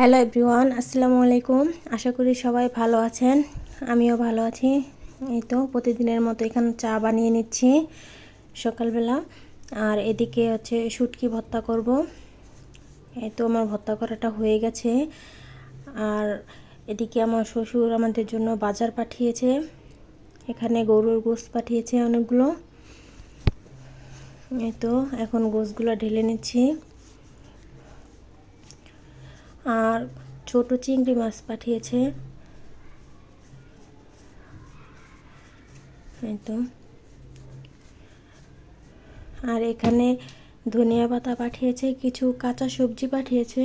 Hello everyone, আসসালামু আলাইকুম। আশা করি সবাই ভালো আছেন। আমিও ভালো আছি। এই তো প্রতিদিনের মতো এখানে চা বানিয়ে নিচ্ছি সকালবেলা। আর এদিকে হচ্ছে শুটকি ভর্তা করব। এই তো আমার ভর্তা করাটা হয়ে গেছে। আর এদিকে আমার শ্বশুর আমাদের জন্য বাজার পাঠিয়েছে। এখানে গরুর গোস পাঠিয়েছে অনেকগুলো। এই তো এখন গোসগুলো ঢেলে নিচ্ছি। আর ছোট চিংড়ি মাছ পাঠিয়েছে। তো আর এখানে ধনিয়া পাতা পাঠিয়েছে, কিছু কাঁচা সবজি পাঠিয়েছে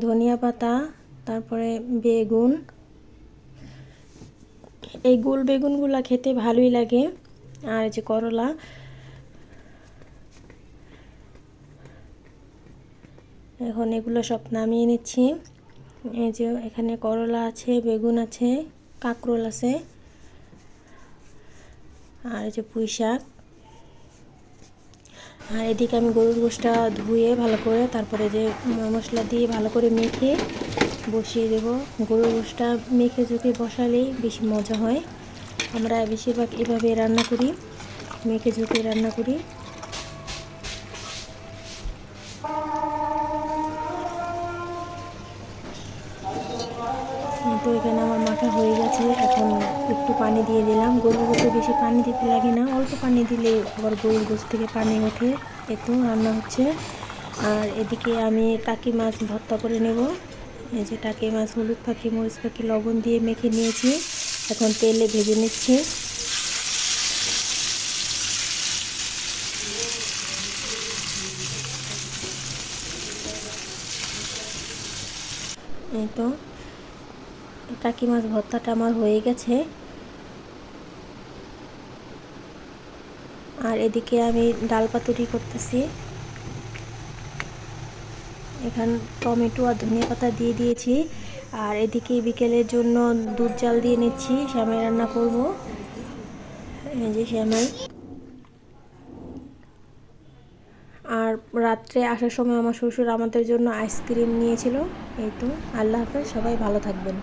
ধনিয়া পাতা, তারপরে বেগুন। এই গোল বেগুনগুলো খেতে ভালোই লাগে। আর যে করলা এখন এগুলো সব নামিয়ে নিচ্ছি। এই যে এখানে করলা আছে, বেগুন আছে, কাঁকরোল আছে, আর এই যে পুঁই শাক। আর এদিকে আমি গরুর গোষ্ঠটা ধুয়ে ভালো করে তারপরে যে মশলা দিয়ে ভালো করে মেখে বসিয়ে দেব। গরুর গোষ্ঠটা মেখে ঝুঁকে বসালেই বেশি মজা হয়। আমরা বেশিরভাগ এভাবে রান্না করি, মেখে ঝুঁকে রান্না করি। তো এখানে আমার মাখা হয়ে গেছে। এখন একটু পানি দিয়ে দিলাম। গরুর গোসে বেশি পানি দিতে লাগে না। অল্প পানি দিলে আবার গরুর গোস থেকে পানি ওঠে। এতো রান্না হচ্ছে। আর এদিকে আমি টাকি মাছ ভর্তা করে নেব। এই যে টাকি মাছ, হলুদ পাখি, মরিচ পাখি, লবণ দিয়ে মেখে নিয়েছি। এখন তেলে ভেজে নিচ্ছি। এই তো টাকি মাছ? ভর্তাটা আমার হয়ে গেছে। আর এদিকে আমি ডাল পাতুরি করতেছি। এখানে টমেটো আর ধনিয়া পাতা দিয়ে দিয়েছি। আর এদিকে বিকেলের জন্য দুধ জাল দিয়ে নিচ্ছি। শ্যামাই রান্না করব। এই যে শ্যামাই। আর রাত্রে আসার সময় আমার শ্বশুর আমাদের জন্য আইসক্রিম নিয়েছিল। এই তো, আল্লাহ হাফেজ, সবাই ভালো থাকবেন।